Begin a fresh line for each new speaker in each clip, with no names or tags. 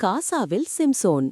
காசாவில் சிம்சோன்.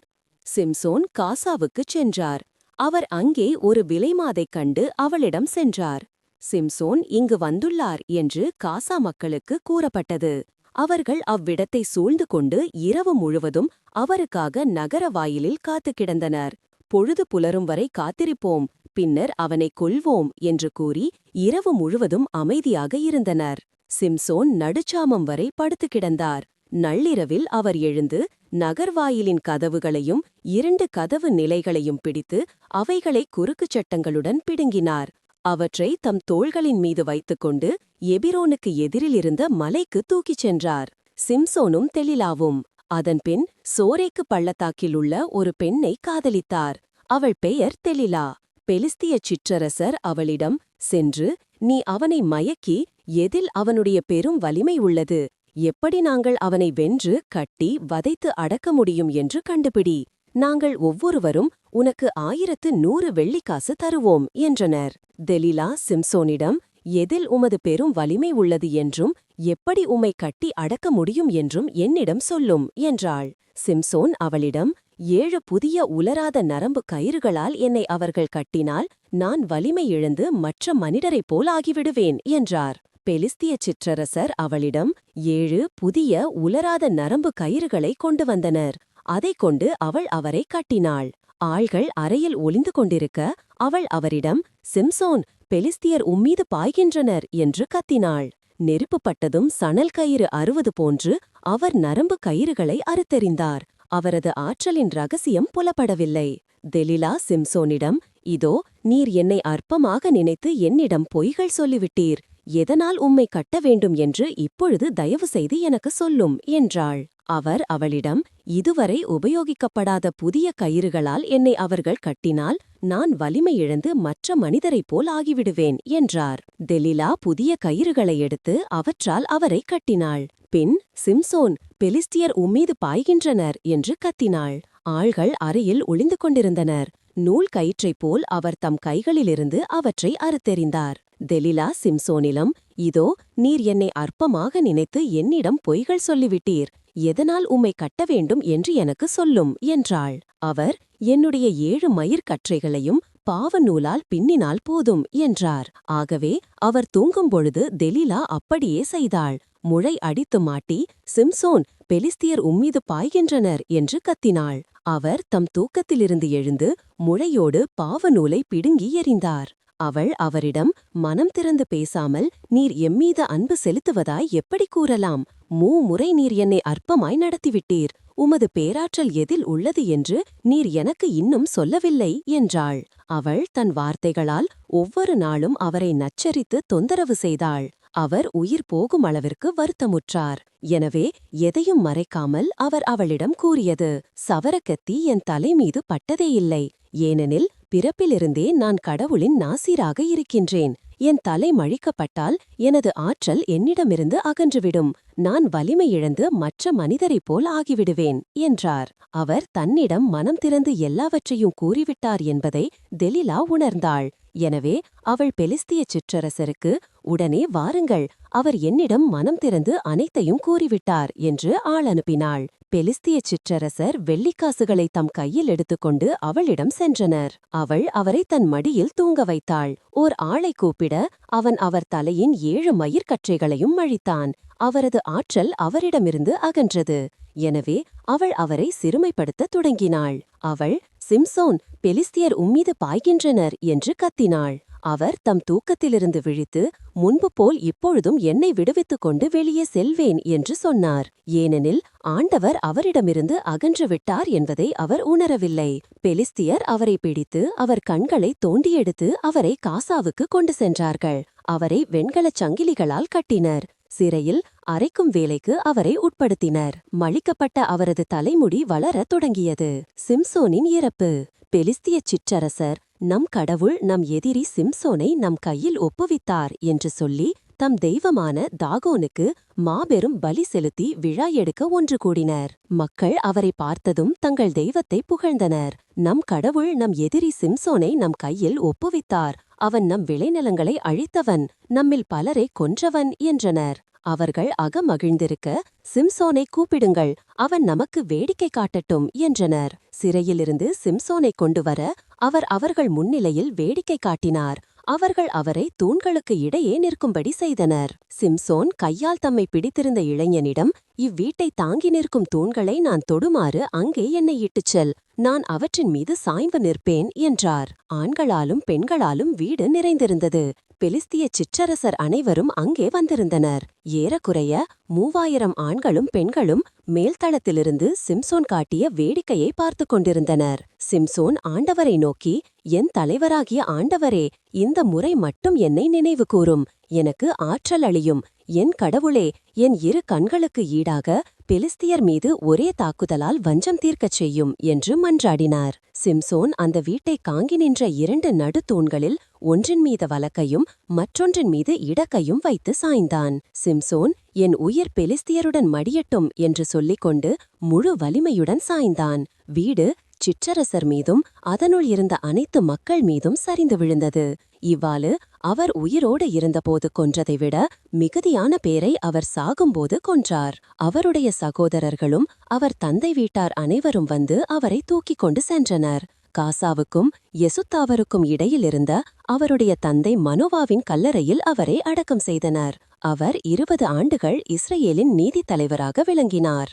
சிம்சோன் காசாவுக்குச் சென்றார். அவர் அங்கே ஒரு விலைமாதைக் கண்டு அவளிடம் சென்றார். சிம்சோன் இங்கு வந்துள்ளார் என்று காசா மக்களுக்கு கூறப்பட்டது. அவர்கள் அவ்விடத்தை சூழ்ந்து கொண்டு இரவு முழுவதும் அவருக்காக நகர வாயிலில் காத்து கிடந்தனர். பொழுது புலரும் வரை காத்திருப்போம் பின்னர் அவனை கொல்வோம் என்று கூறி இரவு முழுவதும் அமைதியாக இருந்தனர். சிம்சோன் நடுச்சாமம் வரை படுத்து கிடந்தார். நள்ளிரவில் அவர் எழுந்து நகர்வாயிலின் கதவுகளையும் இரண்டு கதவு நிலைகளையும் பிடித்து அவைகளை குறுக்குச் சட்டங்களுடன் பிடுங்கினார். அவற்றை தம் தோள்களின் மீது வைத்துக்கொண்டு எபிரோனுக்கு எதிரில் இருந்த மலைக்கு தூக்கிச் சென்றார். சிம்சோனும் தெளிலாவும் அதன்பின் சோரேக்கு பள்ளத்தாக்கில் உள்ள ஒரு பெண்ணை காதலித்தார். அவள் பெயர் தெலிலா. பெலிஸ்திய சிற்றரசர் அவளிடம் சென்று நீ அவனை மயக்கி எதில் அவனுடைய பெரும் வலிமை உள்ளது? எப்படி நாங்கள் அவனை வென்று கட்டி வதைத்து அடக்க முடியும் என்று கண்டுபிடி. நாங்கள் ஒவ்வொருவரும் உனக்கு ஆயிரத்து நூறு வெள்ளிக்காசு தருவோம் என்றனர். தெலிலா சிம்சோனிடம் எதில் உமது பெரும் வலிமை உள்ளது என்றும் எப்படி உம்மை கட்டி அடக்க முடியும் என்றும் என்னிடம் சொல்லும் என்றாள். சிம்சோன் அவளிடம் ஏழு புதிய உலராத நரம்பு கயிறுகளால் என்னை அவர்கள் கட்டினால் நான் வலிமை இழந்து மற்ற மனிதரைப் போல் ஆகிவிடுவேன் என்றார். பெலிஸ்திய சிற்றரசர் அவளிடம் ஏழு புதிய உலராத நரம்பு கயிறுகளை கொண்டு வந்தனர். அதைக் கொண்டு அவள் அவரை கட்டினாள். ஆள்கள் அறையில் ஒளிந்து கொண்டிருக்க அவள் அவரிடம் சிம்சோன் பெலிஸ்தியர் உம்மீது பாய்கின்றனர் என்று கத்தினாள். நெருப்புப்பட்டதும் சணல் கயிறு அறுவது போன்று அவர் நரம்பு கயிறுகளை அறுத்தெறிந்தார். அவரது ஆற்றலின் ரகசியம் புலப்படவில்லை. தெலிலா சிம்சோனிடம் இதோ நீர் என்னை அற்பமாக நினைத்து என்னிடம் பொய்கள் சொல்லிவிட்டீர். எதனால் உம்மை கட்ட வேண்டும் என்று இப்பொழுது தயவு செய்து எனக்கு சொல்லும் என்றாள். அவர் அவளிடம் இதுவரை உபயோகிக்கப்படாத புதிய கயிறுகளால் என்னை அவர்கள் கட்டினால் நான் வலிமை இழந்து மற்ற மனிதரைப் போல் ஆகிவிடுவேன் என்றார். தெலிலா புதிய கயிறுகளை எடுத்து அவற்றால் அவரை கட்டினாள். பின் சிம்சோன் பெலிஸ்டியர் உம்மீது பாய்கின்றனர் என்று கத்தினாள். ஆள்கள் அறையில் ஒளிந்து கொண்டிருந்தனர். நூல் கயிற்றைப் போல் அவர் தம் கைகளிலிருந்து அவற்றை அறுத்தெறிந்தார். தெலிலா சிம்சோனிலம் இதோ நீர் என்னை அற்பமாக நினைத்து என்னிடம் பொய்கள் சொல்லிவிட்டீர். எதனால் உம்மை கட்ட வேண்டும் என்று எனக்கு சொல்லும் என்றாள். அவர் என்னுடைய ஏழு மயிர் கற்றைகளையும் பாவ நூலால் பின்னினால் போதும் என்றார். ஆகவே அவர் தூங்கும் பொழுது தெலிலா அப்படியே செய்தாள். முளை அடித்து மாட்டி சிம்சோன் பெலிஸ்தியர் உம்மீது பாய்கின்றனர் என்று கத்தினாள். அவர் தம் தூக்கத்திலிருந்து எழுந்து முளையோடு பாவநூலை பிடுங்கி எறிந்தார். அவள் அவரிடம் மனம் திறந்து பேசாமல் நீர் எம்மீது அன்பு செலுத்துவதாய் எப்படி கூறலாம்? மூ முறை நீர் என்னை அற்பமாய் நடத்திவிட்டீர். உமது பேராற்றல் எதில் உள்ளது என்று நீர் எனக்கு இன்னும் சொல்லவில்லை என்றாள். அவள் தன் வார்த்தைகளால் ஒவ்வொரு நாளும் அவரை நச்சரித்து தொந்தரவு செய்தாள். அவர் உயிர் போகும் அளவிற்கு வருத்தமுற்றார். எனவே எதையும் மறைக்காமல் அவர் அவளிடம் கூறியது சவரக்கத்தி என் தலை மீது பட்டதே இல்லை. ஏனெனில் பிறப்பிலிருந்தே நான் கடவுளின் நாசீராக இருக்கின்றேன். என் தலை மழிக்கப்பட்டால் எனது ஆற்றல் என்னிடமிருந்து அகன்றுவிடும். நான் வலிமை இழந்து மற்ற மனிதரைப் போல் ஆகிவிடுவேன் என்றார். அவர் தன்னிடம் மனம் திறந்து எல்லாவற்றையும் கூறிவிட்டார் என்பதை தெலிலா உணர்ந்தாள். எனவே அவள் பெலிஸ்திய சிற்றரசருக்கு உடனே வாருங்கள் அவர் என்னிடம் மனம் திறந்து அனைத்தையும் கூறிவிட்டார் என்று ஆள் அனுப்பினாள். பெலிஸ்திய சிற்றரசர் வெள்ளிக்காசுகளை தம் கையில் எடுத்துக்கொண்டு அவளிடம் சென்றனர். அவள் அவரை தன் மடியில் தூங்க வைத்தாள். ஓர் ஆளை கூப்பிட அவன் அவர் தலையின் ஏழு மயிர்கற்றைகளையும் அழித்தான். அவரது ஆற்றல் அவரிடமிருந்து அகன்றது. எனவே அவள் அவரை சிறுமைப்படுத்தத் தொடங்கினாள். அவள் சிம்சோன் பெலிஸ்தியர் உம்மீது பாய்கின்றனர் என்று கத்தினாள். அவர் தம் தூக்கத்திலிருந்து விழித்து முன்பு போல் இப்பொழுதும் என்னை விடுவித்துக் கொண்டு வெளியே செல்வேன் என்று சொன்னார். ஏனெனில் ஆண்டவர் அவரிடமிருந்து அகன்று விட்டார் என்பதை அவர் உணரவில்லை. பெலிஸ்தியர் அவரை பிடித்து அவர் கண்களை தோண்டியெடுத்து அவரை காசாவுக்கு கொண்டு சென்றார்கள். அவரை வெண்கலச் சங்கிலிகளால் கட்டினர். சிறையில் அரைக்கும் வேலைக்கு அவரை உட்படுத்தினர். மழிக்கப்பட்ட அவரது தலைமுடி வளரத் தொடங்கியது. சிம்சோனின் இறப்பு. பெலிஸ்திய சிற்றரசர் நம் கடவுள் நம் எதிரி சிம்சோனை நம் கையில் ஒப்புவித்தார் என்று சொல்லி தம் தெய்வமான தாகோனுக்கு மாபெரும் பலி செலுத்தி விழா எடுக்க ஒன்று கூடினர். மக்கள் அவரை பார்த்ததும் தங்கள் தெய்வத்தை புகழ்ந்தனர். நம் கடவுள் நம் எதிரி சிம்சோனை நம் கையில் ஒப்புவித்தார். அவன் நம் விளைநிலங்களை அழித்தவன் நம்மில் பலரை கொன்றவன் என்றனர். அவர்கள் அகமகிழ்ந்திருக்க சிம்சோனை கூப்பிடுங்கள் அவன் நமக்கு வேடிக்கை காட்டட்டும் என்றனர். சிறையிலிருந்து சிம்சோனை கொண்டுவர அவர் அவர்கள் முன்னிலையில் வேடிக்கை காட்டினார். அவர்கள் அவரை தூண்களுக்கு இடையே நிற்கும்படி செய்தனர். சிம்சோன் கையால் தம்மை பிடித்திருந்த இளைஞனிடம் இவ்வீட்டை தாங்கி நிற்கும் தூண்களை நான் தொடுமாறு அங்கே என்னை இட்டுச் செல். நான் அவற்றின் மீது சாய்ந்து நிற்பேன் என்றார். ஆண்களாலும் பெண்களாலும் வீடு நிறைந்திருந்தது. பெலிஸ்திய சிற்றரசர் அனைவரும் அங்கே வந்திருந்தனர். ஏறக்குறைய மூவாயிரம் ஆண்களும் பெண்களும் மேல்தளத்திலிருந்து சிம்சோன் காட்டிய வேடிக்கையை பார்த்து கொண்டிருந்தனர். சிம்சோன் ஆண்டவரை நோக்கி என் தலைவராகிய ஆண்டவரே இந்த முறை மட்டும் என்னை நினைவு கூறும். எனக்கு ஆற்றல் அளியும். என் கடவுளே என் இரு கண்களுக்கு ஈடாக பெலிஸ்தியர் மீது ஒரே தாக்குதலால் வஞ்சம் தீர்க்கச் செய்யும் என்று மன்றாடினார். சிம்சோன் அந்த வீட்டை காங்கி நின்ற இரண்டு நடுத்தூண்களில் ஒன்றின் மீது வலக்கையும் மற்றொன்றின் மீது இடக்கையும் வைத்து சாய்ந்தான். சிம்சோன் என் உயிர் பெலிஸ்தியருடன் மடியட்டும் என்று சொல்லிக் கொண்டு முழு வலிமையுடன் சாய்ந்தான். வீடு சிற்றரசர் மீதும் அதனுள் இருந்த அனைத்து மக்கள் மீதும் சரிந்து விழுந்தது. இவ்வாறு அவர் உயிரோடு இருந்தபோது கொன்றதை விட மிகுதியான பேரை அவர் சாகும்போது கொன்றார். அவருடைய சகோதரர்களும் அவர் தந்தை வீட்டார் அனைவரும் வந்து அவரை தூக்கிக் கொண்டு சென்றனர். காசாவுக்கும் எசுத்தாவருக்கும் இடையில் இருந்த அவருடைய தந்தை மனோவாவின் கல்லறையில் அவரை அடக்கம் செய்தனர். அவர் இருபது ஆண்டுகள் இஸ்ரேலின் நீதித் தலைவராக விளங்கினார்.